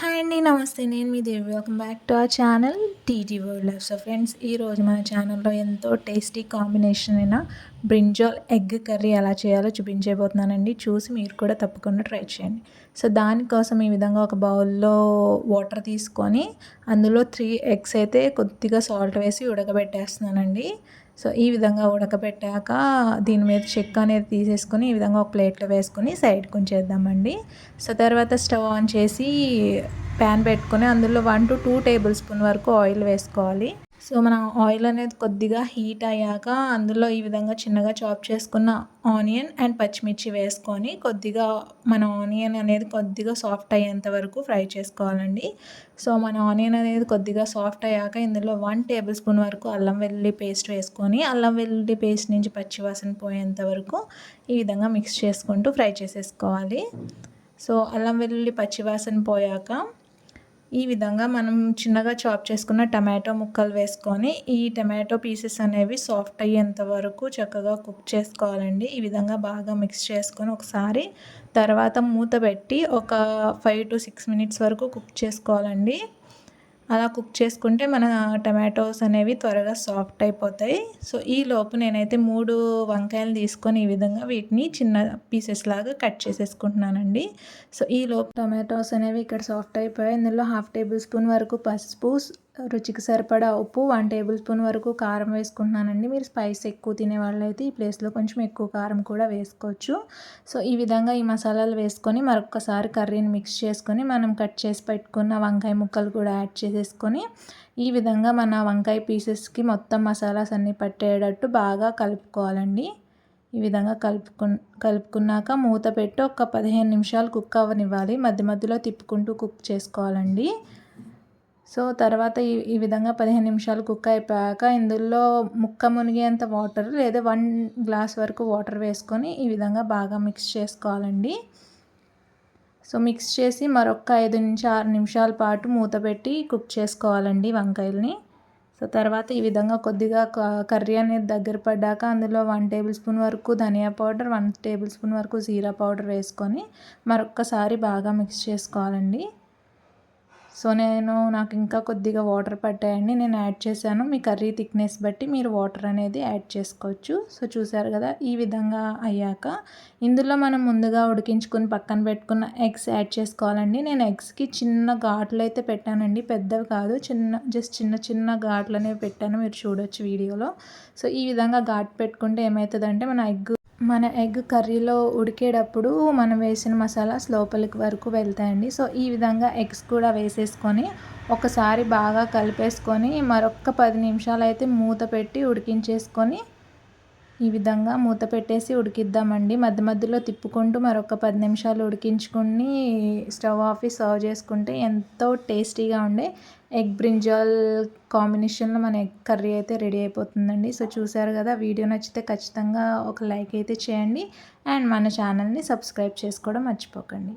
Hi అండి నమస్తే. నేను మీ Devi. Welcome back to our channel TG world life so friends ఈరోజు మన ఛానల్లో ఎంతో టేస్టీ కాంబినేషన్ అయిన బ్రింజాల్ ఎగ్ కర్రీ ఎలా చేయాలో చూపించబోతున్నానండి. చూసి మీరు కూడా తప్పకుండా ట్రై చేయండి. సో దానికోసం ఈ విధంగా ఒక బౌల్లో వాటర్ తీసుకొని అందులో త్రీ ఎగ్స్ అయితే కొద్దిగా సాల్ట్ వేసి ఉడకబెట్టేస్తున్నానండి. సో ఈ విధంగా ఉడకబెట్టాక దీని మీద చెక్క అనేది తీసేసుకొని ఈ విధంగా ఒక ప్లేట్లో వేసుకొని సైడ్ ఉంచేద్దామండి సో తర్వాత స్టవ్ ఆన్ చేసి ప్యాన్ పెట్టుకొని అందులో one to two table spoon వరకు ఆయిల్ వేసుకోవాలి. సో మనం ఆయిల్ అనేది కొద్దిగా హీట్ అయ్యాక అందులో ఈ విధంగా చిన్నగా చాప్ చేసుకున్న ఆనియన్ అండ్ పచ్చిమిర్చి వేసుకొని కొద్దిగా మన ఆనియన్ అనేది కొద్దిగా సాఫ్ట్ అయ్యేంత వరకు ఫ్రై చేసుకోవాలండి. సో మన ఆనియన్ అనేది కొద్దిగా సాఫ్ట్ అయ్యాక ఇందులో వన్ టేబుల్ స్పూన్ వరకు అల్లం వెల్లుల్లి పేస్ట్ వేసుకొని అల్లం వెల్లుల్లి పేస్ట్ నుంచి పచ్చివాసన పోయేంత వరకు ఈ విధంగా మిక్స్ చేసుకుంటూ ఫ్రై చేసేసుకోవాలి. సో అల్లం వెల్లుల్లి పచ్చివాసన పోయాక ఈ విధంగా మనం చిన్నగా చాప్ చేసుకున్న టమాటో ముక్కలు వేసుకొని ఈ టమాటో పీసెస్ అనేవి సాఫ్ట్ అయ్యేంత వరకు చక్కగా కుక్ చేసుకోవాలండి. ఈ విధంగా బాగా మిక్స్ చేసుకొని ఒకసారి తర్వాత మూత పెట్టి ఒక ఫైవ్ టు సిక్స్ మినిట్స్ వరకు కుక్ చేసుకోవాలండి. అలా కుక్ చేసుకుంటే మన టమాటోస్ అనేవి త్వరగా సాఫ్ట్ అయిపోతాయి. సో ఈ లోపు నేనైతే మూడు వంకాయలు తీసుకొని ఈ విధంగా వీటిని చిన్న పీసెస్ లాగా కట్ చేసేసుకుంటున్నానండి. సో ఈ లోపు టమాటోస్ అనేవి ఇక్కడ సాఫ్ట్ అయిపోయాయి. ఇందులో హాఫ్ టేబుల్ స్పూన్ వరకు పసుపు రుచికి సరిపడా ఉప్పు వన్ టేబుల్ స్పూన్ వరకు కారం వేసుకుంటున్నానండి. మీరు స్పైస్ ఎక్కువ తినే వాళ్ళైతే ఈ ప్లేస్లో కొంచెం ఎక్కువ కారం కూడా వేసుకోవచ్చు. సో ఈ విధంగా ఈ మసాలాలు వేసుకొని మరొకసారి కర్రీని మిక్స్ చేసుకొని మనం కట్ చేసి పెట్టుకున్న వంకాయ ముక్కలు కూడా యాడ్ చేసేసుకొని ఈ విధంగా మన వంకాయ పీసెస్కి మొత్తం మసాలాస్ అన్నీ పట్టేటట్టు బాగా కలుపుకోవాలండి. ఈ విధంగా కలుపుకు కలుపుకున్నాక మూత పెట్టి ఒక పదిహేను నిమిషాలు కుక్ అవ్వనివ్వాలి. మధ్య మధ్యలో తిప్పుకుంటూ కుక్ చేసుకోవాలండి. సో తర్వాత ఈ ఈ విధంగా పదిహేను నిమిషాలు కుక్ అయిపోయాక ఇందులో ముక్క మునిగేంత వాటర్ లేదా వన్ గ్లాస్ వరకు వాటర్ వేసుకొని ఈ విధంగా బాగా మిక్స్ చేసుకోవాలండి. సో మిక్స్ చేసి మరొక ఐదు నుంచి ఆరు నిమిషాల పాటు మూత పెట్టి కుక్ చేసుకోవాలండి వంకాయల్ని. సో తర్వాత ఈ విధంగా కొద్దిగా కర్రీ అనేది దగ్గర పడ్డాక అందులో వన్ టేబుల్ స్పూన్ వరకు ధనియా పౌడర్ వన్ టేబుల్ స్పూన్ వరకు జీరా పౌడర్ వేసుకొని మరొక్కసారి బాగా మిక్స్ చేసుకోవాలండి. సో నేను నాకు ఇంకా కొద్దిగా వాటర్ పట్టాయండి నేను యాడ్ చేశాను. మీ కర్రీ థిక్నెస్ బట్టి మీరు వాటర్ అనేది యాడ్ చేసుకోవచ్చు. సో చూసారు కదా ఈ విధంగా అయ్యాక ఇందులో మనం ముందుగా ఉడికించుకుని పక్కన పెట్టుకున్న ఎగ్స్ యాడ్ చేసుకోవాలండి. నేను ఎగ్స్కి చిన్న ఘాట్లు అయితే పెట్టానండి పెద్దవి కాదు. చిన్న జస్ట్ చిన్న చిన్న ఘాట్లు అనేవి పెట్టాను మీరు చూడొచ్చు వీడియోలో. సో ఈ విధంగా ఘాట్ పెట్టుకుంటే ఏమవుతుందంటే మన ఎగ్ మన ఎగ్ కర్రీలో ఉడికేటప్పుడు మనం వేసిన మసాలాస్ లోపలికి వరకు వెళ్తాయండి. సో ఈ విధంగా ఎగ్స్ కూడా వేసేసుకొని ఒకసారి బాగా కలిపేసుకొని మరొక పది నిమిషాలు అయితే మూత పెట్టి ఉడికించేసుకొని ఈ విధంగా మూత పెట్టేసి ఉడికిద్దామండి. మధ్య మధ్యలో తిప్పుకుంటూ మరొక పది నిమిషాలు ఉడికించుకుని స్టవ్ ఆఫీ సర్వ్ చేసుకుంటే ఎంతో టేస్టీగా ఉండే ఎగ్ బ్రింజాల్ కాంబినేషన్లో మన ఎగ్ కర్రీ అయితే రెడీ అయిపోతుందండి. సో చూసారు కదా వీడియో నచ్చితే ఖచ్చితంగా ఒక లైక్ అయితే చేయండి. అండ్ మన ఛానల్ని సబ్స్క్రైబ్ చేసుకోవడం మర్చిపోకండి.